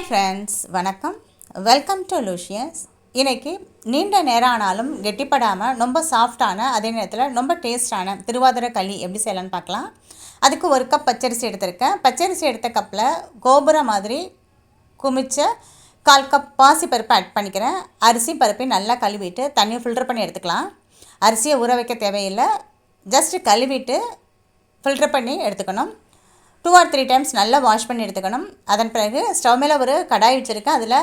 Hi friends வணக்கம். Welcome to luscious இன்றைக்கி நீண்ட நேரம் ஆனாலும் கெட்டிப்படாமல் ரொம்ப சாஃப்டான அதே நேரத்தில் ரொம்ப டேஸ்டான திருவாதிரை களி எப்படி செய்யலாம்னு பார்க்கலாம். அதுக்கு ஒரு கப் பச்சரிசி எடுத்திருக்கேன். பச்சரிசி எடுத்த கப்பில் கோபுரம் மாதிரி குமிச்ச கால் கப் பாசி பருப்பு ஆட் பண்ணிக்கிறேன். அரிசி பருப்பை நல்லா கழுவிட்டு தண்ணியை ஃபில்டர் பண்ணி எடுத்துக்கலாம். அரிசியை ஊற வைக்க தேவையில்லை. ஜஸ்ட்டு கழுவிட்டு ஃபில்டர் பண்ணி எடுத்துக்கணும். டூ ஆர் த்ரீ டைம்ஸ் நல்லா வாஷ் பண்ணி எடுத்துக்கணும். அதன் பிறகு ஸ்டவ் மேலே ஒரு கடாய் வச்சுருக்கேன் அதில்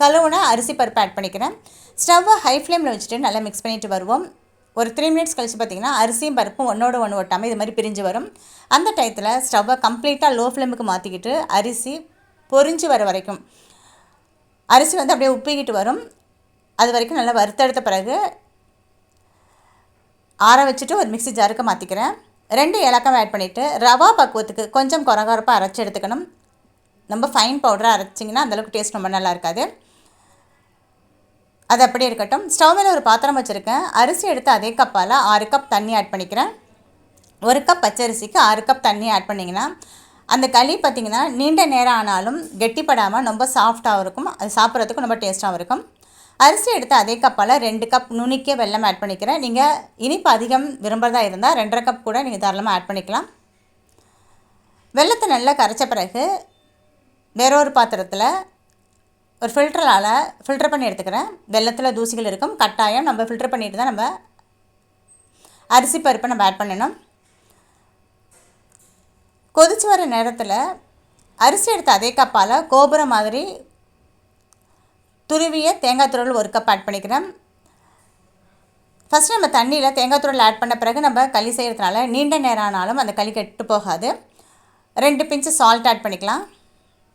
கழுவுன அரிசி பருப்பு ஆட் பண்ணிக்கிறேன். ஸ்டவ்வை ஹை ஃப்ளேமில் வச்சுட்டு நல்லா மிக்ஸ் பண்ணிட்டு வருவோம். ஒரு த்ரீ மினிட்ஸ் கழிச்சு பார்த்திங்கன்னா அரிசியும் பருப்பும் ஒன்றோட ஒன்று ஒட்டாமல் இது மாதிரி பிரிஞ்சு வரும். அந்த டயத்தில் ஸ்டவ்வை கம்ப்ளீட்டாக லோ ஃப்ளேமுக்கு மாற்றிக்கிட்டு அரிசி பொரிஞ்சு வர வரைக்கும். அரிசி வந்து அப்படியே உப்பிக்கிட்டு வரும். அது வரைக்கும் நல்லா வறுத்தெடுத்த பிறகு ஆற வச்சுட்டு ஒரு மிக்ஸி ஜாருக்கு மாற்றிக்கிறேன் ரெண்டு ஏலக்காய் ஆட் பண்ணிவிட்டு ரவா பக்குவத்துக்கு கொஞ்சம் குறகுறப்பாக அரைச்சி எடுத்துக்கணும். ரொம்ப ஃபைன் பவுடராக அரைச்சிங்கன்னா அந்தளவுக்கு டேஸ்ட் ரொம்ப நல்லா இருக்காது. அது அப்படியே இருக்கட்டும். ஸ்டவ் மேலே ஒரு பாத்திரம் வச்சுருக்கேன். அரிசி எடுத்து அதே கப்பால் ஆறு கப் தண்ணி ஆட் பண்ணிக்கிறேன். ஒரு கப் பச்சரிசிக்கு ஆறு கப் தண்ணி ஆட் பண்ணிங்கன்னா அந்த களி பார்த்திங்கன்னா நீண்ட நேரம் ஆனாலும் கெட்டிப்படாமல் ரொம்ப சாஃப்டாகவும் இருக்கும். அது சாப்பிட்றதுக்கும் ரொம்ப டேஸ்ட்டாகவும் இருக்கும். அரிசி எடுத்து அதே கப்பால் ரெண்டு கப் நுணுக்கிய வெல்லம் ஆட் பண்ணிக்கிறேன். நீங்கள் இனிப்பு அதிகம் விரும்புகிறதா இருந்தால் ரெண்டரை கப் கூட நீங்கள் தாராளமாக ஆட் பண்ணிக்கலாம். வெள்ளத்தை நல்லா கரைச்ச பிறகு வேறொரு பாத்திரத்தில் ஒரு ஃபில்டரால் ஃபில்டர் பண்ணி எடுத்துக்கிறேன். வெள்ளத்தில் தூசிகள் இருக்கும். கட்டாயம் நம்ம ஃபில்டர் பண்ணிட்டு தான் நம்ம அரிசி பருப்பை நம்ம ஆட் பண்ணணும். கொதிச்சு வர நேரத்தில் அரிசி எடுத்த அதே கப்பால் கோபுரம் மாதிரி துருவிய தேங்காய் துருவல் ஒரு கப் ஆட் பண்ணிக்கிறேன். ஃபஸ்ட் நம்ம தண்ணியில் தேங்காய் துருள் ஆட் பண்ண பிறகு நம்ம களி செய்கிறதுனால நீண்ட நேரம் ஆனாலும் அந்த களி கெட்டு போகாது. ரெண்டு பிஞ்சு சால்ட் ஆட் பண்ணிக்கலாம்.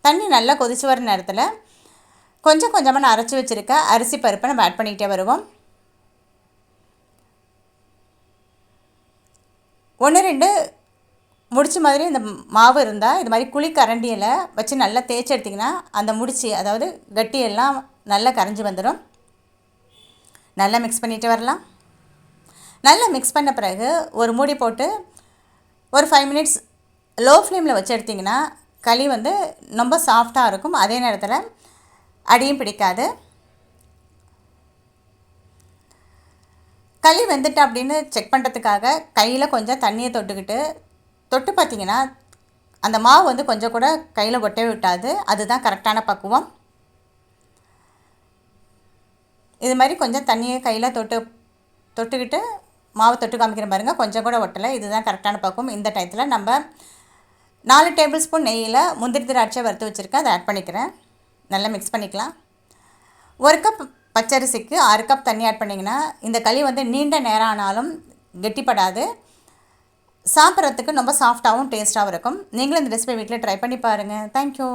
தண்ணி நல்லா கொதிச்சு வர நேரத்தில் கொஞ்சம் கொஞ்சமாக நான் அரைச்சி வச்சுருக்க அரிசி பருப்பை நம்ம ஆட் பண்ணிக்கிட்டே வருவோம். ஒன்று ரெண்டு முடிச்ச மாதிரி இந்த மாவு இருந்தால் இது மாதிரி குழி கரண்டியில் வச்சு நல்லா தேய்ச்சி எடுத்திங்கன்னா அந்த முடிச்சு அதாவது கட்டியெல்லாம் நல்லா கரைஞ்சி வந்துடும். நல்லா மிக்ஸ் பண்ணிட்டு வரலாம். நல்லா மிக்ஸ் பண்ண பிறகு ஒரு மூடி போட்டு ஒரு ஃபைவ் மினிட்ஸ் லோ ஃப்ளேமில் வச்சு எடுத்திங்கன்னா களி வந்து ரொம்ப சாஃப்டாக இருக்கும். அதே நேரத்தில் அடியும் பிடிக்காது. களி வெந்துட்டு அப்படின்னு செக் பண்ணுறதுக்காக கையில் கொஞ்சம் தண்ணியை தொட்டுக்கிட்டு தொட்டு பார்த்திங்கன்னா அந்த மாவு வந்து கொஞ்சம் கூட கையில் ஒட்டவே விட்டாது அதுதான் கரெக்டான பக்குவம். இது மாதிரி கொஞ்சம் தண்ணியை கையில் தொட்டு தொட்டுக்கிட்டு மாவு தொட்டு காமிக்கிற பாருங்கள் கொஞ்சம் கூட ஒட்டலை. இதுதான் கரெக்டான பக்குவம். இந்த டயத்தில் நம்ம நாலு டேபிள் ஸ்பூன் நெய்யில் முந்திரி திராட்சை வறுத்து வச்சுருக்கேன். அதை ஆட் பண்ணிக்கிறேன். நல்லா மிக்ஸ் பண்ணிக்கலாம். ஒரு கப் பச்சரிசிக்கு ஆறு கப் தண்ணி ஆட் பண்ணிங்கன்னா இந்த களி வந்து நீண்ட நேரம் ஆனாலும் கெட்டிப்படாது. சாப்பிட்றதுக்கு ரொம்ப சாஃப்டாகவும் டேஸ்ட்டாகவும் இருக்கும். நீங்களும் இந்த ரெசிபி வீட்டில் ட்ரை பண்ணி பாருங்கள் தேங்க்யூ